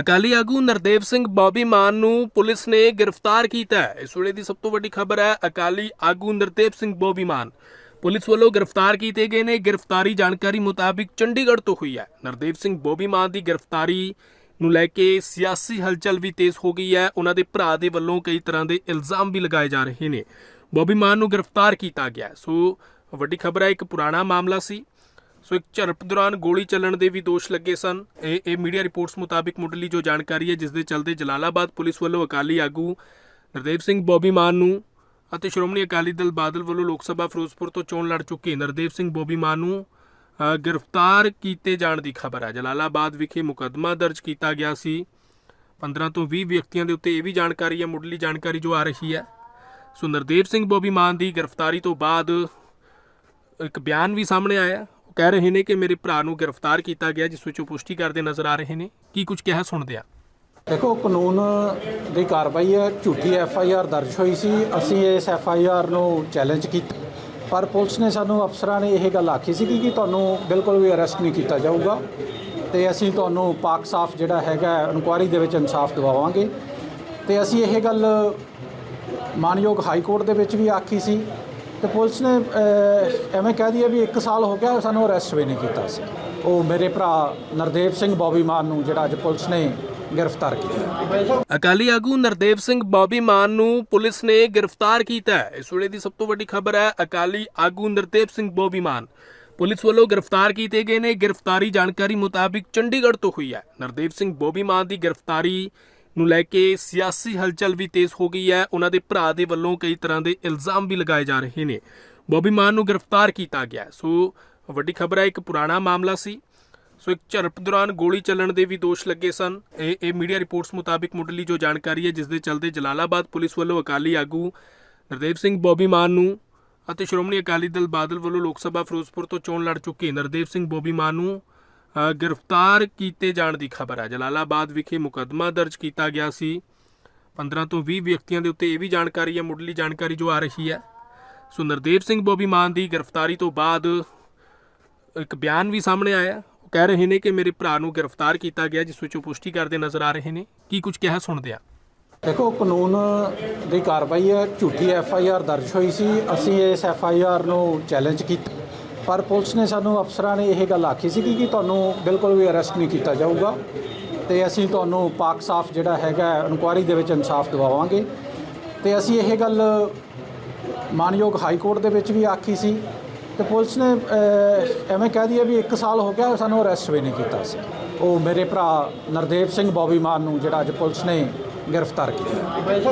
ਅਕਾਲੀ ਆਗੂ ਨਰਦੇਵ ਸਿੰਘ ਬੌਬੀ ਮਾਨ ਨੂੰ ਪੁਲਿਸ ਨੇ ਗ੍ਰਿਫਤਾਰ ਕੀਤਾ ਹੈ। ਇਸ ਵੇਲੇ ਦੀ ਸਭ ਤੋਂ ਵੱਡੀ ਖਬਰ ਹੈ ਅਕਾਲੀ ਆਗੂ ਨਰਦੇਵ ਸਿੰਘ ਬੌਬੀ ਮਾਨ। ਪੁਲਿਸ ਵੱਲੋਂ ਗ੍ਰਿਫਤਾਰ ਕੀਤੇ ਗਏ ਨੇ। ਗ੍ਰਿਫਤਾਰੀ ਜਾਣਕਾਰੀ ਮੁਤਾਬਿਕ ਚੰਡੀਗੜ੍ਹ ਤੋਂ ਹੋਈ ਹੈ। ਨਰਦੇਵ ਸਿੰਘ ਬੌਬੀ ਮਾਨ ਦੀ ਗ੍ਰਿਫਤਾਰੀ ਨੂੰ ਲੈ ਕੇ ਸਿਆਸੀ ਹਲਚਲ ਵੀ ਤੇਜ਼ ਹੋ ਗਈ ਹੈ। ਉਹਨਾਂ ਦੇ ਭਰਾ ਦੇ ਵੱਲੋਂ ਕਈ ਤਰ੍ਹਾਂ ਦੇ ਇਲਜ਼ਾਮ ਵੀ ਲਗਾਏ ਜਾ ਰਹੇ ਨੇ। ਬੌਬੀ ਮਾਨ ਨੂੰ ਗ੍ਰਿਫਤਾਰ ਕੀਤਾ ਗਿਆ ਸੋ ਵੱਡੀ ਖਬਰ ਹੈ, ਇੱਕ ਪੁਰਾਣਾ ਮਾਮਲਾ ਸੀ। ਸੋ ਇੱਕ ਝੜਪ ਦੌਰਾਨ ਗੋਲੀ ਚੱਲਣ ਦੇ ਵੀ ਦੋਸ਼ ਲੱਗੇ ਸਨ। ਇਹ ਇਹ ਮੀਡੀਆ ਰਿਪੋਰਟਸ ਮੁਤਾਬਿਕ ਮੁੱਢਲੀ ਜੋ ਜਾਣਕਾਰੀ ਹੈ, ਜਿਸ ਦੇ ਚਲਦੇ ਜਲਾਲਾਬਾਦ ਪੁਲਿਸ ਵੱਲੋਂ ਅਕਾਲੀ ਆਗੂ ਨਰਦੇਵ ਸਿੰਘ ਬੋਬੀ ਮਾਨ ਨੂੰ ਅਤੇ ਸ਼੍ਰੋਮਣੀ ਅਕਾਲੀ ਦਲ ਬਾਦਲ ਵੱਲੋਂ ਲੋਕ ਸਭਾ ਫਿਰੋਜ਼ਪੁਰ ਤੋਂ ਚੋਣ ਲੜ ਚੁੱਕੇ ਨਰਦੇਵ ਸਿੰਘ ਬੋਬੀ ਮਾਨ ਨੂੰ ਗ੍ਰਿਫਤਾਰ ਕੀਤੇ ਜਾਣ ਦੀ ਖਬਰ ਹੈ ਜਲਾਲਾਬਾਦ ਵਿਖੇ ਮੁਕੱਦਮਾ ਦਰਜ ਕੀਤਾ ਗਿਆ ਸੀ। 15 ਤੋਂ 20 ਵਿਅਕਤੀਆਂ ਦੇ ਉੱਤੇ ਇਹ ਵੀ ਜਾਣਕਾਰੀ ਹੈ, ਮੁੱਢਲੀ ਜਾਣਕਾਰੀ ਜੋ ਆ ਰਹੀ ਹੈ। ਸੋ ਨਰਦੇਵ ਸਿੰਘ ਬੋਬੀ ਮਾਨ ਦੀ ਗ੍ਰਿਫਤਾਰੀ ਤੋਂ ਬਾਅਦ ਇੱਕ ਬਿਆਨ ਵੀ ਸਾਹਮਣੇ ਆਇਆ। ਕਹਿ ਰਹੇ ਨੇ ਕਿ ਮੇਰੇ ਭਰਾ ਨੂੰ ਗ੍ਰਿਫਤਾਰ ਕੀਤਾ ਗਿਆ, ਜਿਸ ਵਿੱਚ ਉਹ ਪੁਸ਼ਟੀ ਕਰਦੇ ਨਜ਼ਰ ਆ ਰਹੇ ਨੇ। ਕੀ ਕੁਝ ਕਿਹਾ ਸੁਣਦੇ ਆ? ਦੇਖੋ, ਕਾਨੂੰਨ ਦੀ ਕਾਰਵਾਈ ਹੈ। ਝੂਠੀ ਐਫ ਆਈ ਆਰ ਦਰਜ ਹੋਈ ਸੀ। ਅਸੀਂ ਇਸ ਐਫ ਆਈ ਆਰ ਨੂੰ ਚੈਲੰਜ ਕੀਤਾ। ਪਰ ਪੁਲਿਸ ਨੇ ਸਾਨੂੰ ਅਫਸਰਾਂ ਨੇ ਇਹ ਗੱਲ ਆਖੀ ਸੀ ਕਿ ਤੁਹਾਨੂੰ ਬਿਲਕੁਲ ਵੀ ਅਰੈਸਟ ਨਹੀਂ ਕੀਤਾ ਜਾਊਗਾ ਤੇ ਅਸੀਂ ਤੁਹਾਨੂੰ ਪਾਕ ਸਾਫ਼ ਜਿਹੜਾ ਹੈਗਾ ਇਨਕੁਆਇਰੀ ਦੇ ਵਿੱਚ ਇਨਸਾਫ ਦਿਵਾਵਾਂਗੇ। ਤੇ ਅਸੀਂ ਇਹ ਗੱਲ ਮਾਨਯੋਗ ਹਾਈ ਕੋਰਟ ਦੇ ਵਿੱਚ ਵੀ ਆਖੀ ਸੀ ਤੇ ਪੁਲਿਸ ਨੇ ਐਵੇਂ ਕਹਿ ਦਈਏ ਵੀ 1 ਸਾਲ ਹੋ ਗਿਆ ਸਾਨੂੰ ਅਰੈਸਟ ਵੀ ਨਹੀਂ ਕੀਤਾ ਸੀ ਉਹ ਮੇਰੇ ਭਰਾ ਨਰਦੇਵ ਸਿੰਘ ਬੌਬੀ ਮਾਨ ਨੂੰ ਜਿਹੜਾ ਅੱਜ ਪੁਲਿਸ ਨੇ ਗ੍ਰਿਫਤਾਰ ਕੀਤਾ। ਅਕਾਲੀ ਆਗੂ ਨਰਦੇਵ ਸਿੰਘ ਬੌਬੀ ਮਾਨ ਨੂੰ ਪੁਲਿਸ ਨੇ ਗ੍ਰਿਫਤਾਰ ਕੀਤਾ ਹੈ। ਇਸ ਵੇਲੇ ਦੀ ਸਭ ਤੋਂ ਵੱਡੀ ਖਬਰ ਹੈ ਅਕਾਲੀ ਆਗੂ ਨਰਦੇਵ ਸਿੰਘ ਬੌਬੀ ਮਾਨ। ਪੁਲਿਸ ਵੱਲੋਂ ਗ੍ਰਿਫਤਾਰ ਕੀਤੇ ਗਏ ਨੇ। ਗ੍ਰਿਫਤਾਰੀ ਜਾਣਕਾਰੀ ਮੁਤਾਬਿਕ ਚੰਡੀਗੜ੍ਹ ਤੋਂ ਹੋਈ ਹੈ। ਨਰਦੇਵ ਸਿੰਘ ਬੌਬੀ ਮਾਨ ਦੀ ਗ੍ਰਿਫਤਾਰੀ ਨੂੰ ਲੈ ਕੇ ਸਿਆਸੀ ਹਲਚਲ ਵੀ ਤੇਜ਼ ਹੋ ਗਈ ਹੈ। ਉਹਨਾਂ ਦੇ ਭਰਾ ਦੇ ਵੱਲੋਂ ਕਈ ਤਰ੍ਹਾਂ ਦੇ ਇਲਜ਼ਾਮ ਵੀ ਲਗਾਏ ਜਾ ਰਹੇ ਨੇ। ਬੌਬੀ ਮਾਨ ਨੂੰ ਗ੍ਰਿਫਤਾਰ ਕੀਤਾ ਗਿਆ ਸੋ ਵੱਡੀ ਖਬਰ ਹੈ, ਇੱਕ ਪੁਰਾਣਾ ਮਾਮਲਾ ਸੀ। ਸੋ ਇੱਕ ਝੜਪ ਦੌਰਾਨ ਗੋਲੀ ਚੱਲਣ ਦੇ ਵੀ ਦੋਸ਼ ਲੱਗੇ ਸਨ। ਇਹ ਇਹ ਮੀਡੀਆ ਰਿਪੋਰਟਸ ਮੁਤਾਬਿਕ ਮੁੱਢਲੀ ਜੋ ਜਾਣਕਾਰੀ ਹੈ, ਜਿਸ ਦੇ ਚਲਦੇ ਜਲਾਲਾਬਾਦ ਪੁਲਿਸ ਵੱਲੋਂ ਅਕਾਲੀ ਆਗੂ ਨਰਦੇਵ ਸਿੰਘ, ਬੌਬੀ ਮਾਨ ਨੂੰ ਅਤੇ ਸ਼੍ਰੋਮਣੀ ਅਕਾਲੀ ਦਲ ਬਾਦਲ ਵੱਲੋਂ ਲੋਕ ਸਭਾ ਫਿਰੋਜ਼ਪੁਰ ਤੋਂ ਚੋਣ ਲੜ ਚੁੱਕੇ ਨਰਦੇਵ ਸਿੰਘ, ਬੌਬੀ ਮਾਨ ਨੂੰ ਗ੍ਰਿਫਤਾਰ ਕੀਤੇ ਜਾਣ ਦੀ ਖਬਰ ਹੈ ਜਲਾਲਾਬਾਦ ਵਿਖੇ ਮੁਕੱਦਮਾ ਦਰਜ ਕੀਤਾ ਗਿਆ ਸੀ। 15 ਤੋਂ 20 ਵਿਅਕਤੀਆਂ ਦੇ ਉੱਤੇ ਇਹ ਵੀ ਜਾਣਕਾਰੀ ਹੈ ਮੁੱਢਲੀ ਜਾਣਕਾਰੀ ਜੋ ਆ ਰਹੀ ਹੈ। ਸੋ ਨਰਦੇਵ ਸਿੰਘ ਬੋਬੀ ਮਾਨ ਦੀ ਗ੍ਰਿਫਤਾਰੀ ਤੋਂ ਬਾਅਦ ਇੱਕ ਬਿਆਨ ਵੀ ਸਾਹਮਣੇ ਆਇਆ। ਉਹ ਕਹਿ ਰਹੇ ਨੇ ਕਿ ਮੇਰੇ ਭਰਾ ਨੂੰ ਗ੍ਰਿਫਤਾਰ ਕੀਤਾ ਗਿਆ, ਜਿਸ ਵਿੱਚ ਉਹ ਪੁਸ਼ਟੀ ਕਰਦੇ ਨਜ਼ਰ ਆ ਰਹੇ ਨੇ। ਕੀ ਕੁਝ ਕਿਹਾ ਸੁਣਦੇ ਆ? ਦੇਖੋ, ਕਾਨੂੰਨ ਦੀ ਕਾਰਵਾਈ ਹੈ। ਝੂਠੀ ਐਫ ਆਈ ਆਰ ਦਰਜ ਹੋਈ ਸੀ। ਅਸੀਂ ਇਸ ਐਫ ਆਈ ਆਰ ਨੂੰ ਚੈਲੰਜ ਕੀਤਾ। ਪਰ ਪੁਲਿਸ ਨੇ ਸਾਨੂੰ ਅਫਸਰਾਂ ਨੇ ਇਹ ਗੱਲ ਆਖੀ ਸੀ ਕਿ ਤੁਹਾਨੂੰ ਬਿਲਕੁਲ ਵੀ ਅਰੈਸਟ ਨਹੀਂ ਕੀਤਾ ਜਾਊਗਾ ਤੇ ਅਸੀਂ ਤੁਹਾਨੂੰ ਪਾਕ ਸਾਫ਼ ਜਿਹੜਾ ਹੈਗਾ ਇਨਕੁਆਇਰੀ ਦੇ ਵਿੱਚ ਇਨਸਾਫ ਦਿਵਾਵਾਂਗੇ। ਤੇ ਅਸੀਂ ਇਹ ਗੱਲ ਮਾਨਯੋਗ ਹਾਈ ਕੋਰਟ ਦੇ ਵਿੱਚ ਵੀ ਆਖੀ ਸੀ ਤੇ ਪੁਲਿਸ ਨੇ ਐਵੇਂ ਕਹਿ ਦਈਏ ਵੀ 1 ਸਾਲ ਹੋ ਗਿਆ ਸਾਨੂੰ ਅਰੈਸਟ ਵੀ ਨਹੀਂ ਕੀਤਾ ਸੀ। ਉਹ ਮੇਰੇ ਭਰਾ ਨਰਦੇਵ ਸਿੰਘ ਬੌਬੀ ਮਾਨ ਨੂੰ ਜਿਹੜਾ ਅੱਜ ਪੁਲਿਸ ਨੇ ਗ੍ਰਿਫਤਾਰ ਕੀਤਾ।